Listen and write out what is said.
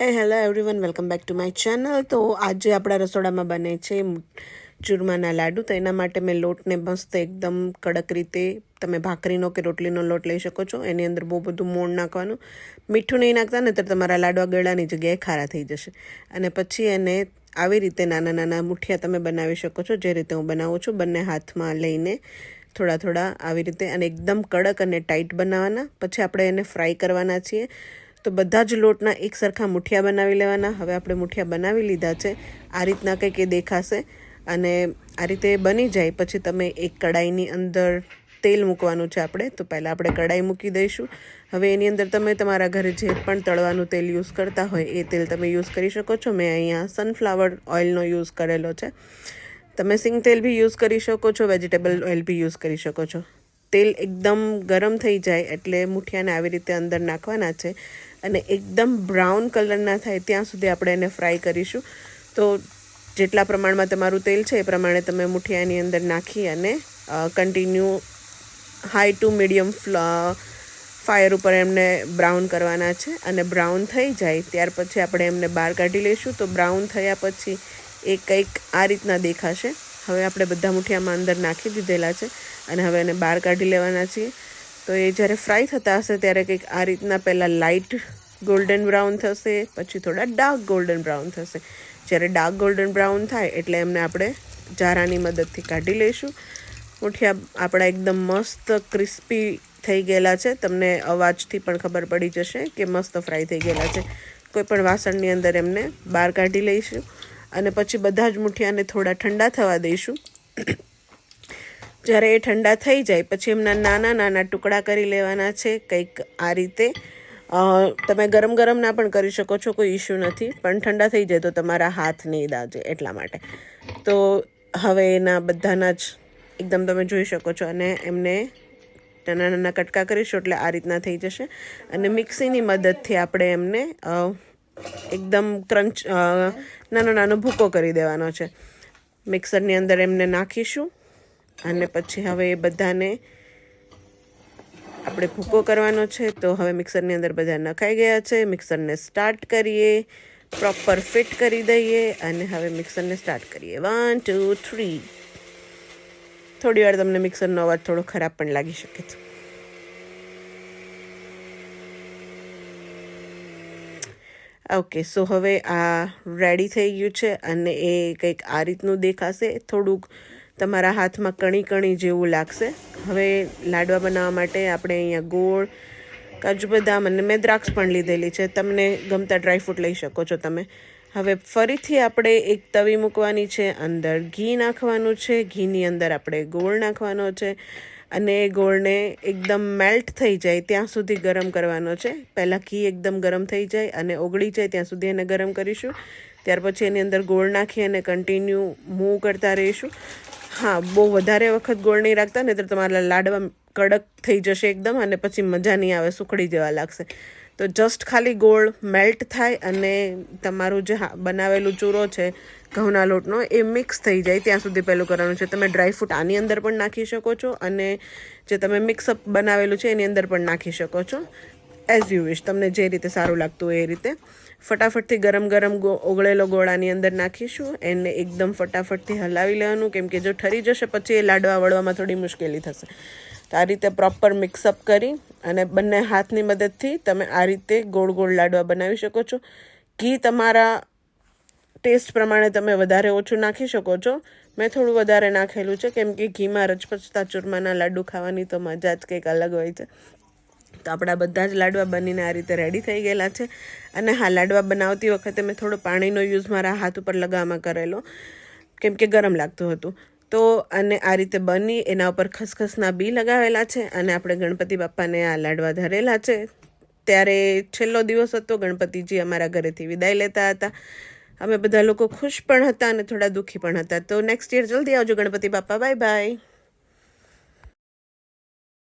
Hey hello everyone welcome back to my channel તો આજે આપણા રસોડામાં બને છે ચૂરમાના લાડુ. તો એના માટે મેં લોટને મસ્ત એકદમ કડક રીતે તમે ભાખરીનો કે રોટલીનો લોટ લઈ શકો છો. એની અંદર બહુ બધું મોણ નાખવાનું. મીઠું નહીં નાખતા ને તો તમારા લાડવા ગળાની જગ્યાએ ખારા થઈ જશે. અને પછી એને આવી રીતે નાના નાના મુઠિયા તમે બનાવી શકો છો. જે રીતે હું બનાવું છું, બંને હાથમાં લઈને થોડા થોડા આવી રીતે અને એકદમ કડક અને ટાઈટ બનાવવાના. પછી આપણે એને ફ્રાય કરવાના છીએ. તો બધા જ લોટના એક સરખા મુઠિયા બનાવી લેવાના. હવે આપણે મુઠિયા બનાવી લીધા છે. આ રીતના કંઈક એ દેખાશે. અને આ રીતે બની જાય. પછી તમે એક કડાઈની અંદર તેલ મૂકવાનું છે આપણે, તો પહેલાં આપણે કડાઈ મૂકી દઈશું. હવે એની અંદર તમે તમારા ઘરે જે પણ તળવાનું તેલ યુઝ કરતા હોય, એ તેલ તમે યુઝ કરી શકો છો. મેં અહીંયા સનફ્લાવર ઓઇલનો યુઝ કરેલો છે. તમે સિંગ તેલ બી યુઝ કરી શકો છો વેજીટેબલ ઓઇલ બી યુઝ કરી શકો છો. તેલ એકદમ ગરમ થઈ જાય એટલે મુઠિયાને આવી રીતે અંદર નાખવાના છે. અને એકદમ બ્રાઉન કલરના થાય ત્યાં સુધી આપણે એને ફ્રાય કરીશું. તો જેટલા પ્રમાણમાં તમારું તેલ છે એ પ્રમાણે તમે મુઠિયાની અંદર નાખી અને continue high to medium fire ઉપર એમને બ્રાઉન કરવાના છે. અને બ્રાઉન થઈ જાય ત્યાર પછી આપણે એમને બહાર કાઢી લઈશું. તો બ્રાઉન થયા પછી એ કંઈક આ રીતના દેખાશે. હવે આપણે બધા મુઠિયામાં અંદર નાખી દીધેલા છે અને હવે એને બહાર કાઢી લેવાના છીએ. તો એ જ્યારે ફ્રાય થતા હશે ત્યારે કંઈક આ રીતના પહેલાં લાઇટ ગોલ્ડન બ્રાઉન થશે, પછી થોડા ડાર્ક ગોલ્ડન બ્રાઉન થશે. જ્યારે ડાર્ક ગોલ્ડન બ્રાઉન થાય એટલે એમને આપણે જારાની મદદથી કાઢી લઈશું. મુઠિયા આપણા એકદમ મસ્ત ક્રિસ્પી થઈ ગયેલા છે. તમને અવાજથી પણ ખબર પડી જશે કે મસ્ત ફ્રાય થઈ ગયેલા છે. કોઈ પણ વાસણની અંદર એમને બહાર કાઢી લઈશું. અને પછી બધા જ મુઠિયાને થોડા ઠંડા થવા દઈશું. જ્યારે એ ઠંડા થઈ જાય, પછી એમના નાના નાના ટુકડા કરી લેવાના છે કંઈક આ રીતે. તમે ગરમ ગરમના પણ કરી શકો છો, કોઈ ઇશ્યુ નથી, પણ ઠંડા થઈ જાય તો તમારા હાથ નહીં દાજે એટલા માટે. તો હવે એના બધાના જ એકદમ તમે જોઈ શકો છો, અને એમને નાના નાના કટકા કરીશું એટલે આ રીતના થઈ જશે. અને મિક્સીની મદદથી આપણે એમને એકદમ ક્રંચ નાનો નાનો ભૂકો કરી દેવાનો છે. મિક્સરની અંદર એમને નાખીશું. અને પછી હવે એ બધાને આપણે ભૂકો કરવાનો છે, તો હવે મિક્સરની અંદર બધા નખાઈ ગયા છે. મિક્સરને સ્ટાર્ટ કરીએ, પ્રોપર ફિટ કરી દઈએ અને હવે મિક્સરને સ્ટાર્ટ કરીએ. વન ટુ થ્રી થોડી વાર તમને મિક્સરનો અવાજ થોડો ખરાબ પણ લાગી શકે છે. ઓકે સો હવે આ રેડી થઈ ગયું છે અને એ કંઈક આ રીતનું દેખાશે. થોડુંક તમારા હાથમાં કણી કણી જેવું લાગશે. હવે લાડવા બનાવવા માટે આપણે અહીંયા ગોળ, કાજુ બદામ અને મેં દ્રાક્ષ પણ લીધેલી છે. તમને ગમતા ડ્રાયફ્રૂટ લઈ શકો છો તમે. હવે ફરીથી આપણે એક તવી મૂકવાની છે, અંદર ઘી નાખવાનું છે. ઘીની અંદર આપણે ગોળ નાખવાનો છે અને એ ગોળને એકદમ મેલ્ટ થઈ જાય ત્યાં સુધી ગરમ કરવાનો છે. પહેલાં ઘી એકદમ ગરમ થઈ જાય અને ઓગળી જાય ત્યાં સુધી એને ગરમ કરીશું. ત્યાર પછી એની અંદર ગોળ નાખી અને કન્ટિન્યુ મૂવ કરતા રહીશું. હા, બહુ વધારે વખત ગોળ નહીં રાખતા ને તો તમારા લાડવા કડક થઈ જશે એકદમ અને પછી મજા નહીં આવે, સુખડી જેવા લાગશે. તો જસ્ટ ખાલી ગોળ મેલ્ટ થાય અને તમારું જે બનાવેલું ચૂરો છે, ઘઉંના લોટનો, એ મિક્સ થઈ જાય. ત્યાં સુધી પહેલું કરવાનું છે, તમે ડ્રાયફ્રૂટ આની અંદર પણ નાખી શકો છો અને જે તમે મિક્સઅપ બનાવેલું છે, એની અંદર પણ નાખી શકો છો. એઝ યુ વિશ તમને જે રીતે સારું લાગતું હોય એ રીતે. ફટાફટથી ગરમ ગરમ ઓગળેલો ગોળાની અંદર નાખીશું એને એકદમ ફટાફટથી હલાવી લેવાનું. કેમ કે જો ઠરી જશે પછી એ લાડવા વળવામાં થોડી મુશ્કેલી થશે. તો આ રીતે પ્રોપર મિક્સઅપ કરી અને બંને હાથની મદદથી તમે આ રીતે ગોળ ગોળ લાડવા બનાવી શકો છો. ઘી તમારા ટેસ્ટ પ્રમાણે તમે વધારે ઓછું નાખી શકો છો. મેં થોડું વધારે નાખેલું છે, કેમ કે ઘીમાં રચપચતા ચૂરમાના લાડુ ખાવાની તો મજા જ કંઈક અલગ હોય છે. તો આપણા બધા જ લાડવા બનીને આ રીતે રેડી થઈ ગયેલા છે. અને હા, લાડવા બનાવતી વખતે મેં થોડો પાણીનો યુઝ મારા હાથ ઉપર લગાવવામાં કરેલો, કેમ કે ગરમ લાગતું હતું. તો અને આ રીતે બની, એના ઉપર ખસખસના બી લગાવેલા છે અને આપણે ગણપતિ બાપાને આ લાડવા ધરેલા છે. ત્યારે છેલ્લો દિવસ હતો, ગણપતિજી અમારા ઘરેથી વિદાય લેતા હતા. અમે બધા લોકો ખુશ પણ હતા અને થોડા દુઃખી પણ હતા. તો નેક્સ્ટ યર જલ્દી આવજો ગણપતિ બાપા બાય બાય